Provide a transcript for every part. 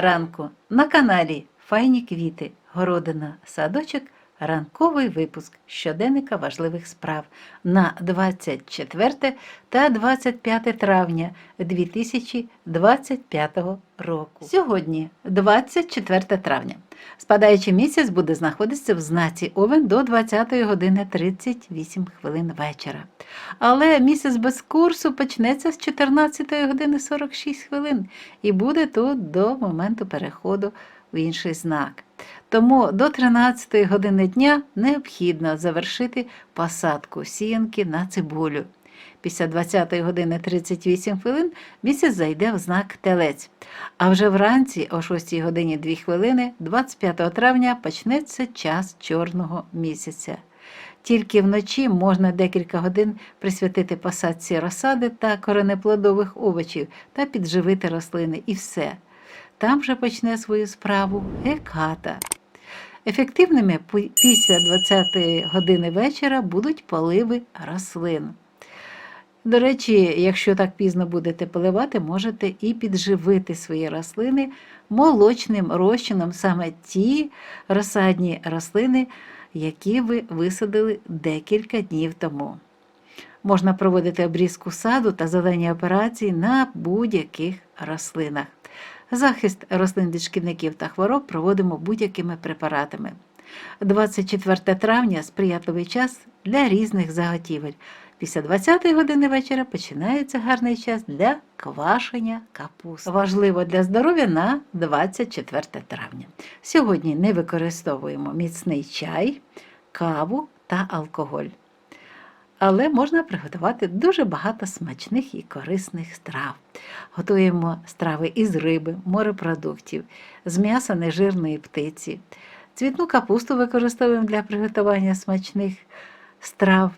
ранку на каналі Файні квіти, городина, садочок, ранковий випуск щоденника важливих справ на 24 та 25 травня 2025 року. Сьогодні 24 травня. Спадаючий місяць буде знаходитися в знаці Овен до 20 години 38 хвилин вечора. Але місяць без курсу почнеться з 14 години 46 хвилин і буде тут до моменту переходу в інший знак. Тому до 13 години дня необхідно завершити посадку сіянки на цибулю. Після 20 години 38 хвилин місяць зайде в знак телець. А вже вранці о 6 годині 2 хвилини 25 травня почнеться час чорного місяця. Тільки вночі можна декілька годин присвятити посадці розсади та коренеплодових овочів та підживити рослини і все. Там вже почне свою справу геката. Ефективними після 20 години вечора будуть поливи рослин. До речі, якщо так пізно будете поливати, можете і підживити свої рослини молочним розчином саме ті розсадні рослини, які ви висадили декілька днів тому. Можна проводити обрізку саду та зелені операції на будь-яких рослинах. Захист рослин від шкідників та хвороб проводимо будь-якими препаратами. 24 травня сприятливий час для різних заготівель. Після 20-ї години вечора починається гарний час для квашення капусти. Важливо для здоров'я на 24 травня. Сьогодні не використовуємо міцний чай, каву та алкоголь. Але можна приготувати дуже багато смачних і корисних страв. Готуємо страви із риби, морепродуктів, з м'яса нежирної птиці. Цвітну капусту використовуємо для приготування смачних страв,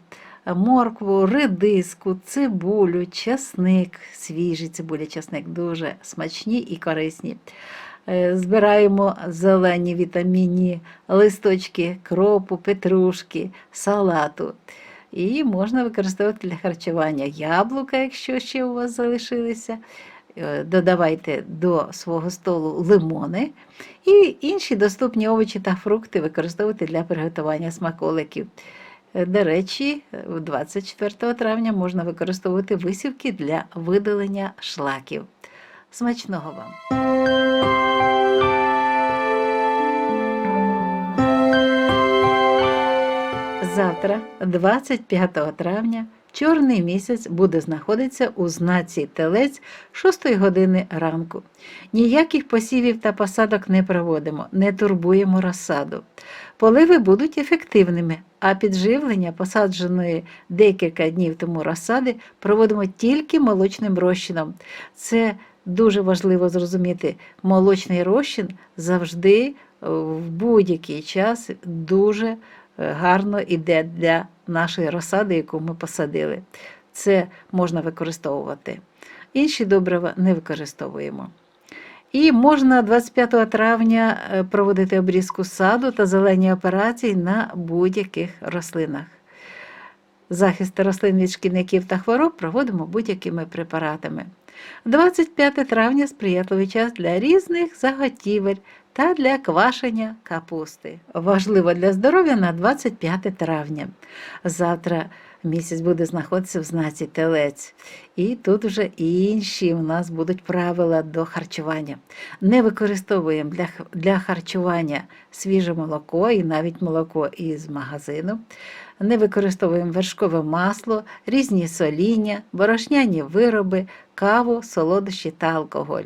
моркву, редиску, цибулю, часник, свіжий цибуля, часник дуже смачні і корисні. Е, Збираємо зелені вітамінні листочки, кропу, петрушки, салату. І можна використовувати для харчування яблука, якщо ще у вас залишилися. Е, Додавайте до свого столу лимони і інші доступні овочі та фрукти використовуйте для приготування смаколиків. Е, До речі, е, 24 травня можна використовувати висівки для видалення шлаків. Смачного вам! Завтра, 25 травня, чорний місяць буде знаходитися у знаці телець 6 години ранку. Ніяких посівів та посадок не проводимо, не турбуємо розсаду. Поливи будуть ефективними, а підживлення посадженої декілька днів тому розсади проводимо тільки молочним розчином. Це дуже важливо зрозуміти. Молочний розчин завжди е, в будь-який час дуже е, гарно йде для нашої розсади, яку ми посадили. Це можна використовувати. Інші добрива не використовуємо. І можна 25 травня е, проводити обрізку саду та зелені операції на будь-яких рослинах. Захист рослин від шкідників та хвороб проводимо будь-якими препаратами. 25 травня сприятливий час для різних заготівель та для квашення капусти. Важливо для здоров'я на 25 травня. Завтра місяць буде знаходитися в знаці телець. І тут вже інші у нас будуть правила до харчування. Не використовуємо для, для харчування свіже молоко і навіть молоко із магазину. Не використовуємо вершкове масло, різні соління, борошняні вироби, каву, солодощі та алкоголь.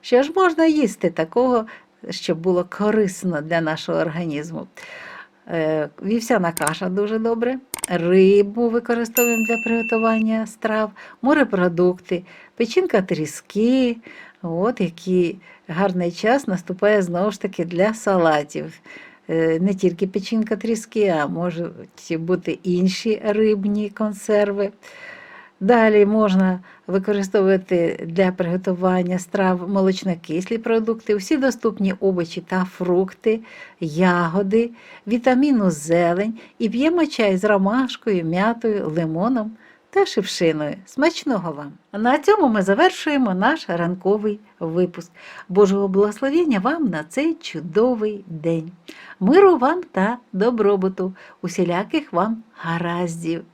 Що ж можна їсти такого, щоб було корисно для нашого організму? Е, Вівсяна каша дуже добре, рибу використовуємо для приготування страв, морепродукти, печінка тріски. От який гарний час наступає знову ж таки для салатів. Е, Не тільки печінка тріски, а можуть бути інші рибні консерви. Далі можна використовувати для приготування страв молочнокислі продукти, всі доступні овочі та фрукти, ягоди, вітаміну зелень і п'ємо чай з ромашкою, м'ятою, лимоном та шипшиною. Смачного вам! На цьому ми завершуємо наш ранковий випуск. Божого благословення вам на цей чудовий день. Миру вам та добробуту, усіляких вам гараздів.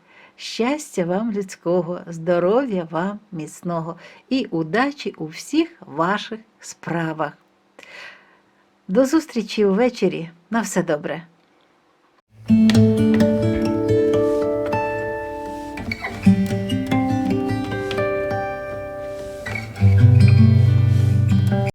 Щастя вам людського, здоров'я вам міцного і удачі у всіх ваших справах. До зустрічі ввечері. На все добре.